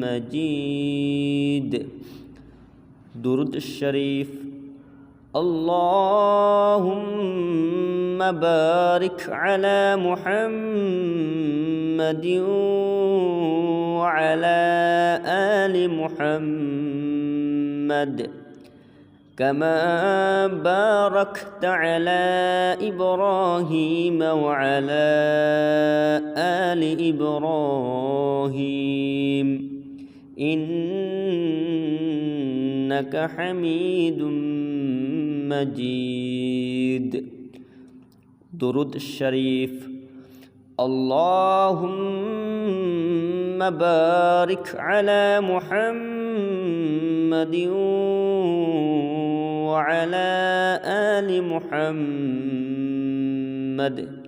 مجيد درود الشريف. اللهم بارك على محمد وعلى آل محمد. كما باركت على إبراهيم وعلى آل إبراهيم. إنك حميد مجيد. درود الشريف. اللهم بارك على محمد وعلى آل محمد.